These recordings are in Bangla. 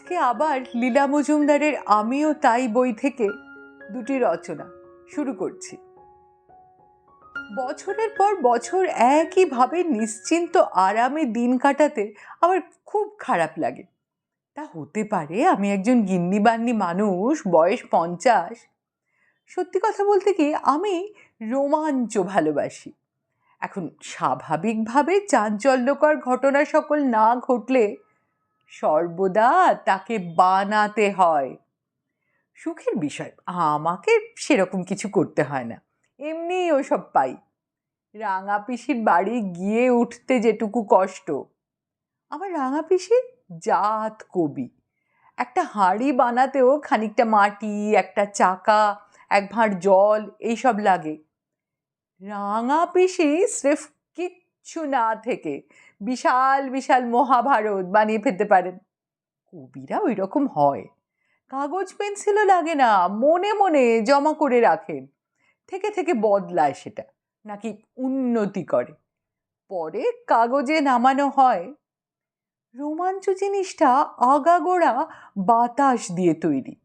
আজকে আবার লীলা মজুমদারের আমিও তাই বই থেকে দুটি রচনা শুরু করছি। বছরের পর বছর একইভাবে নিশ্চিন্ত আরামে দিন কাটাতে আমার খুব খারাপ লাগে। তা হতে পারে আমি একজন গিন্নিবান্নি মানুষ, বয়স পঞ্চাশ। সত্যি কথা বলতে কি, আমি রোমাঞ্চ ভালোবাসি। এখন স্বাভাবিকভাবে চাঞ্চল্যকর ঘটনা সকল না ঘটলে সর্বদা তাকে বানাতে হয়। সুখের বিষয়, আমাকে সেরকম কিছু করতে হয় না। এমনি ওসব পাই। রাঙা পিসির বাড়ি গিয়ে উঠতে যেটুকু কষ্ট। আমার রাঙা পিসি জাত কবি। একটা হাঁড়ি বানাতেও খানিকটা মাটি, একটা চাকা, এক ভাঁড় জল, এইসব লাগে। রাঙা পিসি স্রেফ কিচ্ছু না থেকে বিশাল বিশাল মহাভারত বানিয়ে ফেলতে পারেন। কবিরা ওই রকম হয়। কাগজ পেন্সিলও লাগে না, মনে মনে জমা করে রাখেন। থেকে থেকে বদলায় সেটা, নাকি উন্নতি করে। পরে কাগজে নামানো হয়। রোমাঞ্চ জিনিসটা আগাগোড়া বাতাস দিয়ে তৈরি।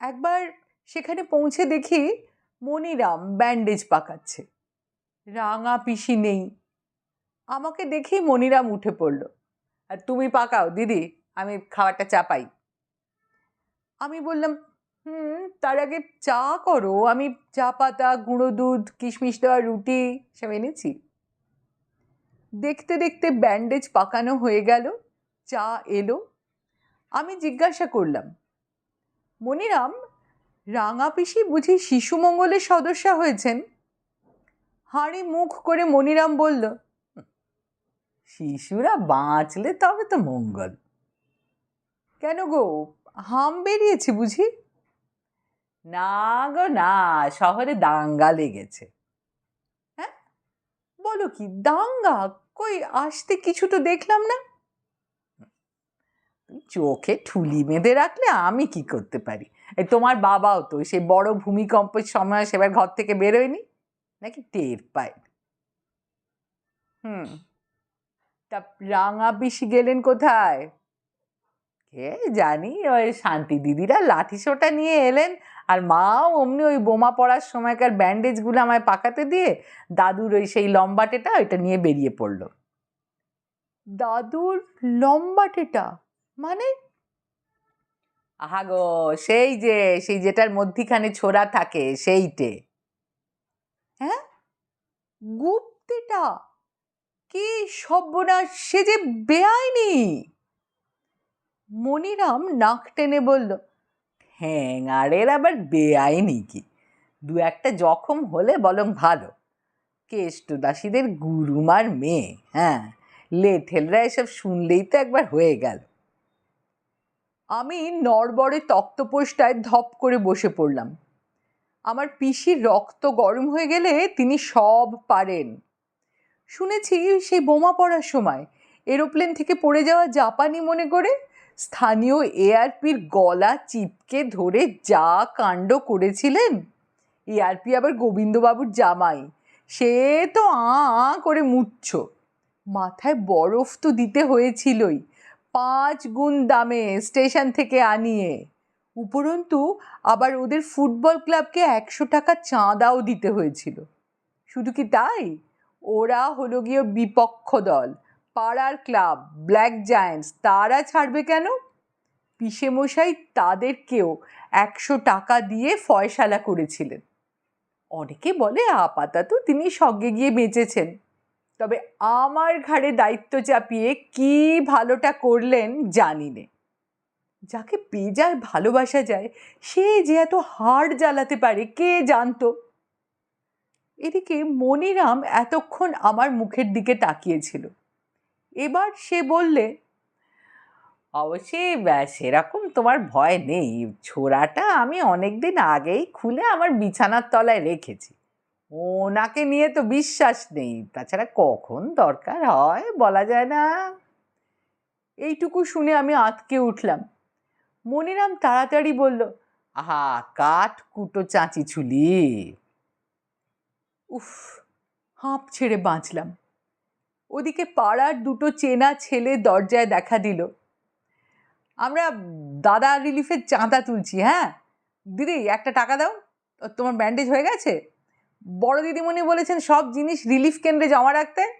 একবার সেখানে পৌঁছে দেখি মনিরাম ব্যান্ডেজ পাকাচ্ছে। রাঙা পিসি নেই। আমাকে দেখেই মনিরাম উঠে পড়ল। আর তুমি পাকাও, দিদি, আমি খাবারটা চাপাই আমি বললাম, হুম, তার আগে চা করো, আমি চা পাতা, গুঁড়ো দুধ, কিশমিশ দেওয়া রুটি সব এনেছি। দেখতে দেখতে ব্যান্ডেজ পাকানো হয়ে গেল, চা এলো। আমি জিজ্ঞাসা করলাম, মনিরাম, রাঙা পিসি বুঝি শিশু মঙ্গলের সদস্য হয়েছেন? হাঁড়ি মুখ করে মনিরাম বলল শিশুরা বাঁচলে তবে তো মঙ্গল। কেন গো? হাম বেরিয়েছে বুঝি? না গো, না, শহরে দাঙ্গা লেগেছে। হ্যাঁ? বলো কি, দাঙ্গা? কই, আসতে কিছু তো দেখলাম না। চোখে ঠুলি বেঁধে রাখলে আমি কি করতে পারি? এই তোমার বাবাও তো সেই বড় ভূমিকম্পের সময় সেবার ঘর থেকে বেরোয়নি? নাকি টের পায়? হুম। তা রাঙা পিসি গেলেন কোথায়? কে জানি, ওই শান্তি দিদিরা লাঠি সোটা নিয়ে এলেন আর মাও অমনি ওই বোমা পড়ার সময়কার ব্যান্ডেজগুলো আমায় পাকাতে দিয়ে দাদুর ওই সেই লম্বাটেটা ওইটা নিয়ে বেরিয়ে পড়ল। দাদুর লম্বাটেটা? মানে? আহা গো, সেই যে, সেই যেটার মধ্যিখানে ছোড়া থাকে, সেইটে। হ্যাঁ? গুপ্তিটা? কি সর্বনাশ, সে যে বেআইনি। মনিরাম নাক টেনে বলল হ্যাঁ ঠ্যাঙাড়ের আবার বেআইনি কি? দু একটা জখম হলে বলং ভালো। কেষ্টদাসীদের গুরুমার মেয়ে হ্যাঁ? লেঠেলরা এসব শুনলেই তো একবার হয়ে গেল। আমি নড়বড়ে তক্তপোষটায় ধপ করে বসে পড়লাম। আমার পিসির রক্ত গরম হয়ে গেলে তিনি সব পারেন। শুনেছি সেই বোমা পড়ার সময় এরোপ্লেন থেকে পড়ে যাওয়া জাপানি মনে করে স্থানীয় এআরপির গলা চিপকে ধরে যা কাণ্ড করেছিলেন। এআরপি আবার গোবিন্দবাবুর জামাই। সে তো আ আ করে মুচ্ছ। মাথায় বরফ তো দিতে হয়েছিলই। পাঁচ গুণ দামে স্টেশন থেকে আনিয়ে। উপরন্তু আবার ওদের ফুটবল ক্লাবকে একশো টাকা চাঁদাও দিতে হয়েছিল। শুধু কি তাই? ওরা হলো গিয়ে বিপক্ষ দল। পাড়ার ক্লাব, ব্ল্যাক জায়ান্টস, তারা ছাড়বে কেন? পিসেমশাই তাদেরকেও একশো টাকা দিয়ে ফয়সালা করেছিলেন। অনেকে বলে আপাতত তিনি সঙ্গে গিয়ে বেঁচেছেন। তবে আমার ঘাড়ে দায়িত্ব চাপিয়ে কি ভালোটা করলেন জানি নে। যাকে বেজায় ভালোবাসা যায়, সে যে এত হাড় জ্বালাতে পারে, কে জানতো? এদিকে মনিরাম এতক্ষণ আমার মুখের দিকে তাকিয়েছিল। এবার সে বললে, অবশ্যই সেরকম তোমার ভয় নেই। ছোড়াটা আমি অনেক দিন আগেই খুলে আমার বিছানার তলায় রেখেছি। ওনাকে নিয়ে তো বিশ্বাস নেই। তাছাড়া কখন দরকার হয় বলা যায় না। এইটুকু শুনে আমি আতকে উঠলাম। মনিরাম তাড়াতাড়ি বলল, আহা, কাঠ কুটো চাঁচি ছুলি উফ, হাঁপ ছেড়ে বাঁচলাম। ওদিকে পাড়ার দুটো চেনা ছেলে দরজায় দেখা দিল। আমরা দাদা রিলিফের চাঁদা তুলছি হ্যাঁ? দিদি, একটা টাকা দাও তোমার ব্যান্ডেজ হয়ে গেছে? বড় দিদিমণি বলেছেন, সব জিনিস রিলিফ কেন্দ্রে জমা রাখতে।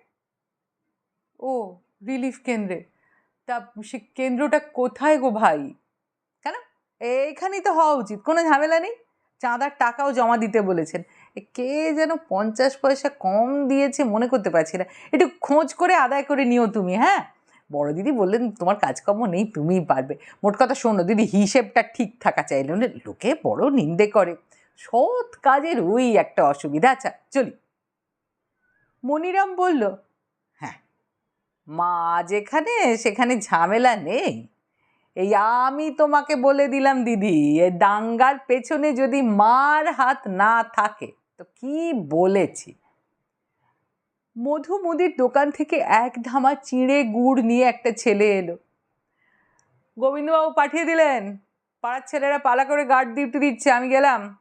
ও, রিলিফ কেন্দ্রে। তা সে কেন্দ্রটা কোথায় গো ভাই? কেন? এইখানেই তো হওয়া উচিত, কোনো ঝামেলা নেই। চাঁদার টাকাও জমা দিতে বলেছেন। কে যেন পঞ্চাশ পয়সা কম দিয়েছে মনে করতে পারছি না। একটু খোঁজ করে আদায় করে নিও তুমি হ্যাঁ? বড় দিদি বললেন, তোমার কাজকর্ম নেই, তুমিই পারবে। মোট কথা শোনো, দিদি হিসেবটা ঠিক থাকা চাইলে লোকে বড় নিন্দে করে। সৎ কাজের ওই একটা অসুবিধা। আচ্ছা চলি। মনিরাম বলল হ্যাঁ মা যেখানে সেখানে ঝামেলা নেই। এই আমি তোমাকে বলে দিলাম, দিদি দাঙ্গার পেছনে যদি মার হাত না থাকে তো কি বলেছি? মধু মুদির দোকান থেকে এক ধামা চিঁড়ে গুড় নিয়ে একটা ছেলে এলো। গোবিন্দবাবু পাঠিয়ে দিলেন। পাড়ার ছেলেরা পালা করে গার্ড দিতে দিচ্ছে, আমি গেলাম।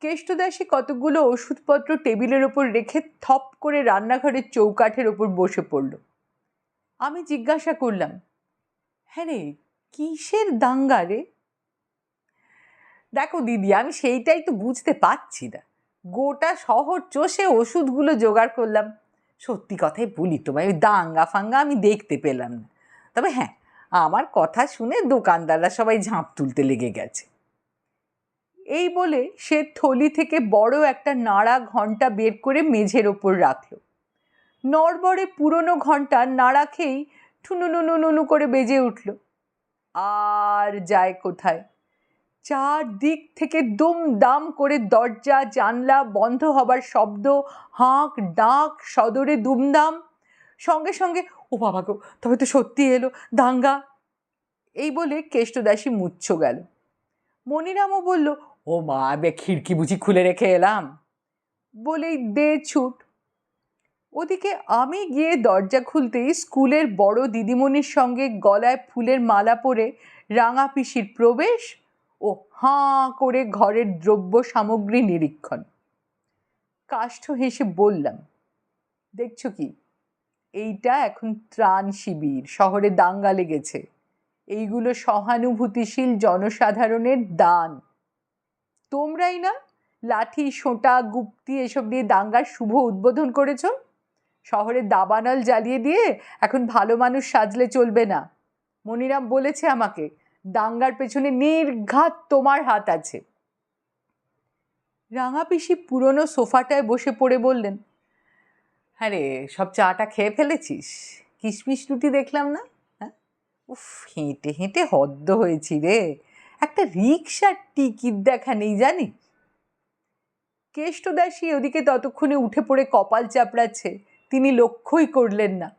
কেষ্টদাসী কতগুলো ওষুধপত্র টেবিলের ওপর রেখে থপ করে রান্নাঘরের চৌকাঠের ওপর বসে পড়ল। আমি জিজ্ঞাসা করলাম হ্যাঁ রে, কিসের দাঙ্গা রে? দেখো দিদি, আমি সেইটাই তো বুঝতে পারছি না। গোটা শহর চষে ওষুধগুলো জোগাড় করলাম। সত্যি কথাই বলি তোমায়, ওই দাঙ্গা ফাঙ্গা আমি দেখতে পেলাম না। তবে হ্যাঁ আমার কথা শুনে দোকানদাররা সবাই ঝাঁপ তুলতে লেগে গেছে। এই বলে সে থলি থেকে বড় একটা নাড়া ঘণ্টা বের করে মেঝের ওপর রাখল। নড়বড়ে পুরনো ঘণ্টা নাড়া খেয়েই ঠুনুনুনুনু করে বেজে উঠল। আর যায় কোথায়? চার দিক থেকে দুমদাম করে দরজা, জানলা বন্ধ হবার শব্দ, হাঁক, ডাক, সদরে দুমদাম। সঙ্গে সঙ্গে, ও বাবা গো, তবে তো সত্যি এলো, দাঙ্গা। এই বলে কেষ্টদাসী মুচ্ছ গেল। মনিরামও বলল, ও মা, বে খিড়কি বুঝি খুলে রেখে এলাম। বলেই দে ছুট। ওদিকে আমি গিয়ে দরজা খুলতেই স্কুলের বড় দিদিমণির সঙ্গে গলায় ফুলের মালা পরে রাঙা পিসির প্রবেশ ও হাঁ করে ঘরের দ্রব্য সামগ্রী নিরীক্ষণ। কাষ্ঠ হেসে বললাম, দেখছ কি? এইটা এখন ত্রাণ শিবির, শহরে দাঙ্গা লেগেছে। এইগুলো সহানুভূতিশীল জনসাধারণের দান। তোমরাই না লাঠি, সোঁটা, গুপ্তি এসব দিয়ে দাঙ্গার শুভ উদ্বোধন করেছ? শহরে দাবানল জ্বালিয়ে দিয়ে এখন ভালো মানুষ সাজলে চলবে না। মনিরাম বলেছে আমাকে দাঙ্গার পেছনে নির্ঘাত তোমার হাত আছে। রাঙা পিসি পুরনো সোফাটায় বসে পড়ে বললেন হ্যাঁ রে সব চাটা খেয়ে ফেলেছিস? কিশমিশ রুটি দেখলাম না? হ্যাঁ? উফ, হেঁটে হেঁটে হদ্দ হয়েছি রে। একটা রিক্সার টিকিট দেখা নেই, জানি? কেষ্টদাসী ওদিকে ততক্ষণে উঠে পড়ে কপাল চাপড়াচ্ছে। তিনি লক্ষ্যই করলেন না।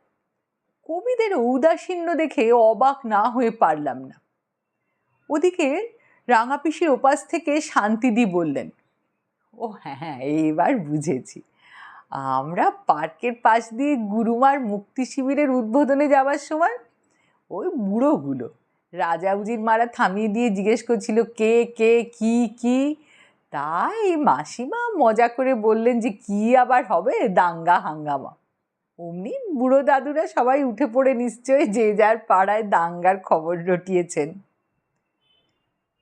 কবিদের ঔদাসীন্য দেখে অবাক না হয়ে পারলাম না। ওদিকে রাঙাপিসির ওপাশ থেকে শান্তিদি বললেন, ও হ্যাঁ হ্যাঁ এইবার বুঝেছি। আমরা পার্কের পাশ দিয়ে গুরুমার মুক্তি শিবিরের উদ্বোধনে যাওয়ার সময় ওই বুড়োগুলো রাজা উজির মারা থামিয়ে দিয়ে জিজ্ঞেস করছিল, কে কে, কি কি? তাই মাসিমা মজা করে বললেন যে, কি আবার হবে দাঙ্গা হাঙ্গামা? অমনি বুড়ো দাদুরা সবাই উঠে পড়ে নিশ্চয়ই যে যার পাড়ায় দাঙ্গার খবর রটিয়েছেন।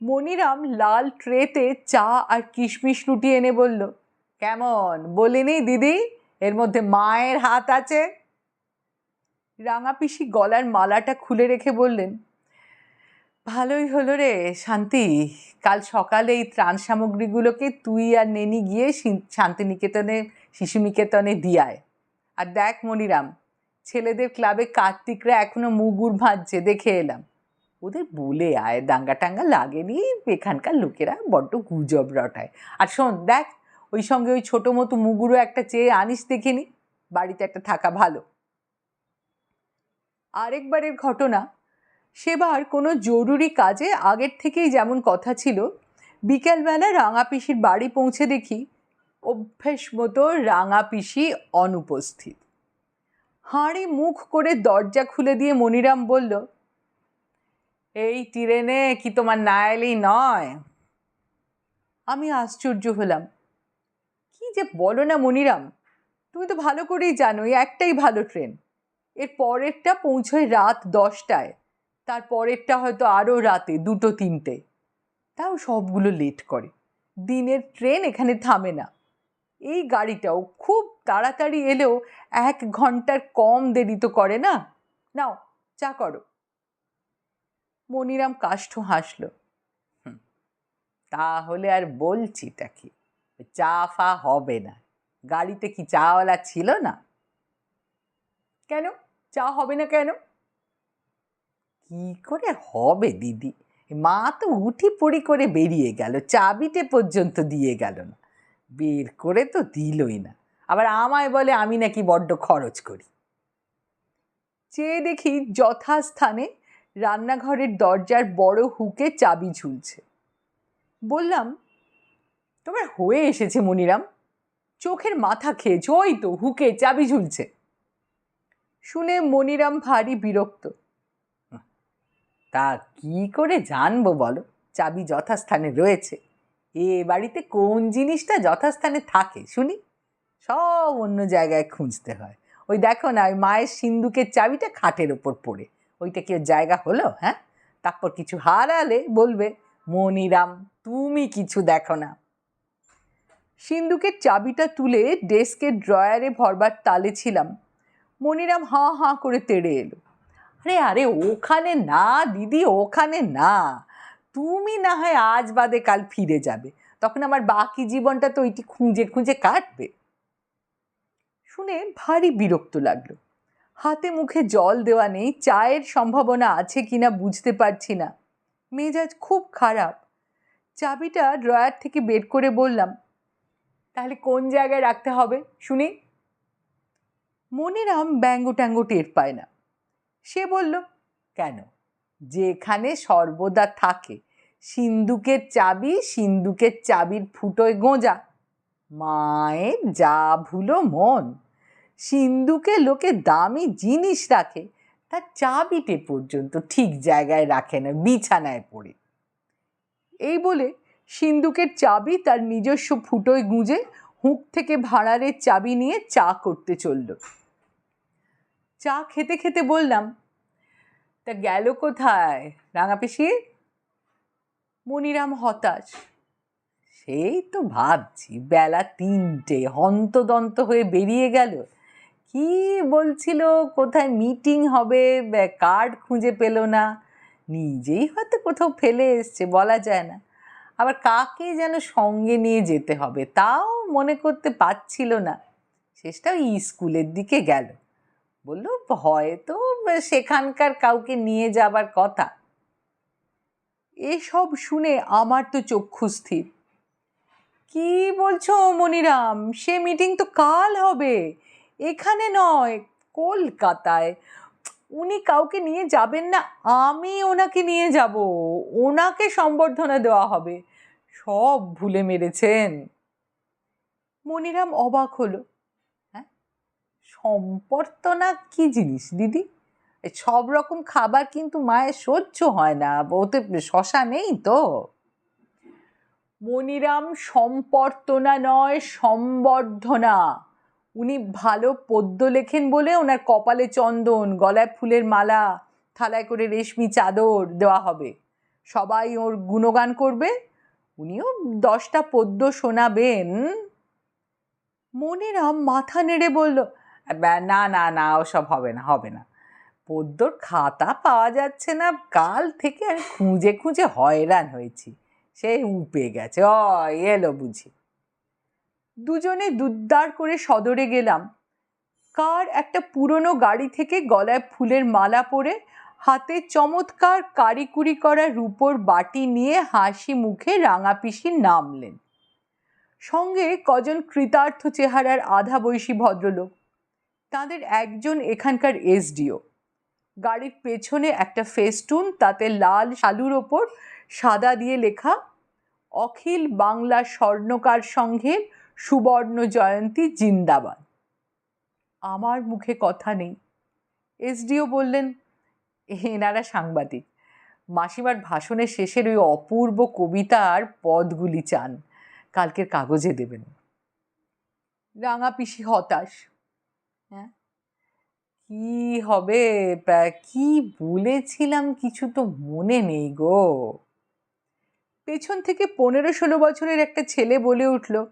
মনিরাম লাল ট্রেতে চা আর কিশমিশ রুটি এনে বলল, কেমন? বলিনি দিদি, এর মধ্যে মায়ের হাত আছে। রাঙা পিসি গলার মালাটা খুলে রেখে বললেন, ভালোই হলো রে শান্তি, কাল সকালে এই ত্রাণ সামগ্রীগুলোকে তুই আর নেনি গিয়ে শান্তিনিকেতনে, শিশুনিকেতনে দিয়ায় আর দেখ মনিরাম, ছেলেদের ক্লাবে কার্তিকরা এখনও মুগুর ভাঁজছে, দেখে এলাম। ওদের বলে আয়, দাঙ্গা টাঙ্গা লাগেনি এখানকার লোকেরা বড্ড গুজব রটায়। আর শোন, দেখ, ওই সঙ্গে ওই ছোটো মতো মুগুরও একটা চেয়ে আনিস দেখিনি বাড়িতে একটা থাকা ভালো। আরেকবারের ঘটনা, সেবার কোনো জরুরি কাজে আগের থেকেই যেমন কথা ছিল, বিকেলবেলা রাঙা পিসির বাড়ি পৌঁছে দেখি, অভ্যেস মতো রাঙা পিসি অনুপস্থিত। হাঁড়ি মুখ করে দরজা খুলে দিয়ে মনিরাম বলল এই টিরেনে কি তোমার না এলেই নয়? আমি আশ্চর্য হলাম। কি যে বলো না মনিরাম, তুমি তো ভালো করেই জানো এই একটাই ভালো ট্রেন। এর পরেরটা পৌঁছয় রাত দশটায়, তার পরেরটা হয়তো আরও রাতে, দুটো, তিনটে। তাও সবগুলো লেট করে। দিনের ট্রেন এখানে থামে না। এই গাড়িটাও খুব তাড়াতাড়ি এলেও এক ঘণ্টার কম দেরি তো করে না? নাও, চা করো। মনিরাম কাষ্ঠ হাসল। "হুম, তাহলে আর বলছিটা কি? চা ফা হবে না। গাড়িতে কি চাওয়ালা ছিল না? কেন? চা হবে না কেন? কি করে হবে দিদি? মা তো উঠি পড়ি করে বেরিয়ে গেল। চাবিটে পর্যন্ত দিয়ে গেল না। বের করে তো দিলই না। আবার আমায় বলে আমি নাকি বড্ড খরচ করি। চেয়ে দেখি যথাস্থানে রান্নাঘরের দরজার বড় হুকে চাবি ঝুলছে। বললাম, তোমার হয়ে এসেছে মনিরাম। চোখের মাথা খেয়েছো, ওই তো হুকে চাবি ঝুলছে। শুনে মনিরাম ভারী বিরক্ত। তা কি করে জানব বলো? চাবি যথাস্থানে রয়েছে। এ বাড়িতে কোন জিনিসটা যথাস্থানে থাকে শুনি? সব অন্য জায়গায় খুঁজতে হয়। ওই দেখো না, ওই মায়ের সিন্দুকের চাবিটা খাটের ওপর পড়ে। ওইটা কি জায়গা হলো হ্যাঁ? তারপর কিছু হারালে বলবে, মনিরাম, তুমি কিছু দেখো না। সিন্দুকের চাবিটা তুলে ডেস্কের ড্রয়ারে ভরবার তালে ছিলাম। মনিরাম হাঁ হাঁ করে তেড়ে এলো। আরে আরে, ওখানে না, দিদি, ওখানে না। তুমি না হয় আজ বাদে কাল ফিরে যাবে। তখন আমার বাকি জীবনটা তো ওইটি খুঁজে খুঁজে কাটবে। শুনে ভারী বিরক্ত লাগল। হাতে মুখে জল দেওয়া নেই, চায়ের সম্ভাবনা আছে কিনা বুঝতে পারছি না। মেজাজ খুব খারাপ। চাবিটা ড্রয়ার থেকে বের করে বললাম, তাহলে কোন জায়গায় রাখতে হবে? শুনি। মনিরাম ব্যঙ্গ ট্যাঙ্গ টের পায় না। সে বলল, কেন? যেখানে সর্বদা থাকে সিন্দুকের চাবি সিন্দুকের চাবির ফুটোয় গোঁজা। মায়ের যা ভুলো মন। সিন্দুকে লোকে দামি জিনিস রাখে তার চাবিটে পর্যন্ত ঠিক জায়গায় রাখে না, বিছানায় পড়ে। এই বলে সিন্দুকের চাবি তার নিজস্ব ফুটোয় গুঁজে হুঁক থেকে ভাঁড়ারের চাবি নিয়ে চা করতে চলল। চা খেতে খেতে বললাম, তা গেল কোথায় রাঙা পিসি মনিরাম হতাশ। সেই তো ভাবছি, বেলা তিনটে, হন্তদন্ত হয়ে বেরিয়ে গেল। কি বলছিল? কোথায় মিটিং হবে? কার্ড খুঁজে পেল না। নিজেই হয়তো কোথাও ফেলে এসছে, বলা যায় না। আবার কাকে যেন সঙ্গে নিয়ে যেতে হবে, তাও মনে করতে পারছিল না। শেষটা ওই স্কুলের দিকে গেল। বলল হয়তো সেখানকার কাউকে নিয়ে যাবার কথা। এসব শুনে আমার তো চক্ষু স্থির। কি বলছো মনিরাম? সে মিটিং তো কাল হবে। এখানে নয়, কলকাতায়। উনি কাউকে নিয়ে যাবেন না, আমি ওনাকে নিয়ে যাব। ওনাকে সম্বর্ধনা দেওয়া হবে। সব ভুলে মেরেছেন। মনিরাম অবাক হলো। হ্যাঁ? সম্বর্ধনা কি জিনিস, দিদি? সব রকম খাবার কিন্তু মায়ের সহ্য হয় না। ওতে শশা নেই তো। মনিরাম, সম্বর্ধনা নয়, সম্বর্ধনা। উনি ভালো পদ্য লেখেন বলে ওনার কপালে চন্দন গলায় ফুলের মালা থালায় করে রেশমি চাদর দেওয়া হবে। সবাই ওর গুণগান করবে। উনিও দশটা পদ্য শোনাবেন। মনিরাম মাথা নেড়ে বলল "ব্যা, না না না ওসব হবে না হবে না। পদ্যর খাতা পাওয়া যাচ্ছে না কাল থেকে আমি খুঁজে খুঁজে হয়রান হয়েছি। সে উপে গেছে অ এলো বুঝি। দুজনে দুদ্দার করে সদরে গেলাম। কার একটা পুরনো গাড়ি থেকে গলায় ফুলের মালা পরে হাতে চমৎকার কারিকুরি করা রূপোর বাটি নিয়ে হাসি মুখে রাঙা পিসি নামলেন। সঙ্গে কজন কৃতার্থ চেহারার আধা বয়সী ভদ্রলোক। তাদের একজন এখানকার এসডিও। গাড়ির পেছনে একটা ফেস্টুন, তাতে লাল শালুর ওপর সাদা দিয়ে লেখা, অখিল বাংলা স্বর্ণকার সংঘের সুবর্ণ জয়ন্তী জিন্দাবাদ। আমার মুখে কথা নেই। এসডিও বললেন এনারা সাংবাদিক। মাসিমার ভাষণের শেষের ওই অপূর্ব কবিতার পদগুলি চান। কালকের কাগজে দেবেন। রাঙা পিসি হতাশ। হ্যাঁ? কি হবে? কি বলেছিলাম কিছু তো মনে নেই গো। পেছন থেকে পনেরো ষোলো বছরের একটা ছেলে বলে উঠল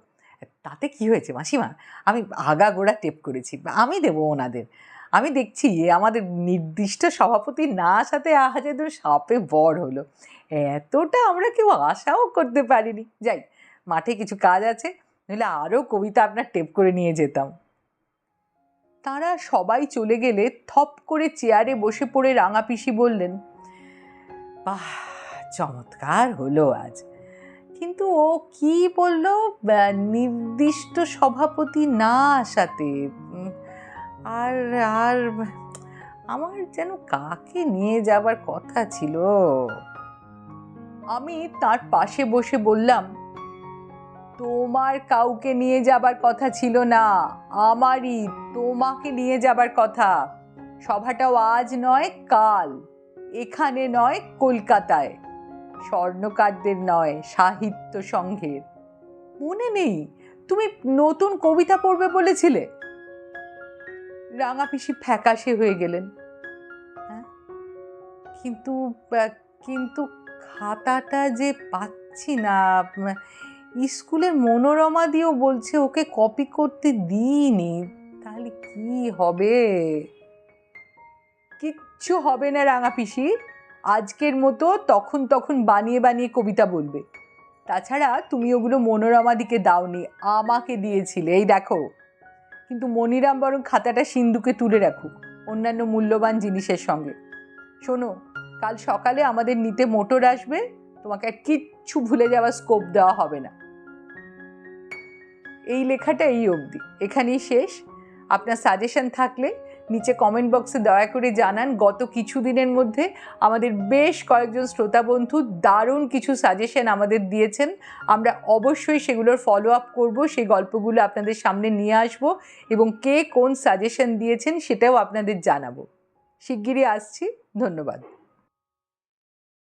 তাতে কি হয়েছে মাসিমা? আমি আগা গোড়া টেপ করেছি, আমি দেবো ওনাদের। আমি দেখছি আমাদের নির্দিষ্ট সভাপতি না আসাতে আহাজেদ সাপে বড় হলো। এতটা আমরা কেউ আশাও করতে পারিনি। যাই, মাঠে কিছু কাজ আছে, নইলে আরও কবিতা আপনার টেপ করে নিয়ে যেতাম। তারা সবাই চলে গেলে থপ করে চেয়ারে বসে পড়ে রাঙা পিসি বললেন, বাহ, চমৎকার হলো আজ। কিন্তু ও কি বলল? নির্দিষ্ট সভাপতি না আসাতে। আর আর আমার যেন কাকে নিয়ে যাবার কথা ছিল? আমি তার পাশে বসে বললাম, তোমার কাউকে নিয়ে যাবার কথা ছিল না, আমারই তোমাকে নিয়ে যাবার কথা। সভাটাও আজ নয়, কাল। এখানে নয়, কলকাতায়। স্বর্ণকারদের নয়, সাহিত্য সংঘের। মনে নেই, তুমি নতুন কবিতা পড়বে বলেছিলে। রাঙা পিসি ফ্যাকাশে হয়ে গেলেন। হ্যাঁ? কিন্তু কিন্তু খাতাটা যে পাচ্ছি না, স্কুলের মনোরমা দিয়েও বলছে ওকে কপি করতে দিইনি, তাহলে কি হবে? কিচ্ছু হবে না রাঙা পিসি আজকের মতো তখন তখন বানিয়ে বানিয়ে কবিতা বলবে। তাছাড়া তুমি ওগুলো মনোরমাদিকে দাওনি, আমাকে দিয়েছিলে, এই দেখো। কিন্তু মনিরাম বরং খাতাটা সিন্ধুকে তুলে রাখুক অন্যান্য মূল্যবান জিনিসের সঙ্গে। শোনো, কাল সকালে আমাদের নিতে মোটর আসবে, তোমাকে আর কিচ্ছু ভুলে যাওয়ার স্কোপ দেওয়া হবে না। এই লেখাটা এই অবধি, এখানেই শেষ। আপনার সাজেশন থাকলে নিচে কমেন্ট বক্সে দয়া করে জানান। গত কিছু দিনের মধ্যে আমাদের বেশ কয়েকজন শ্রোতা বন্ধু দারুণ কিছু সাজেশন আমাদের দিয়েছেন। আমরা অবশ্যই সেগুলোর ফলো আপ করব। সেই গল্পগুলো আপনাদের সামনে নিয়ে আসব এবং কে কোন সাজেশন দিয়েছেন সেটাও আপনাদের জানাব। শিগগিরই আসছি। ধন্যবাদ।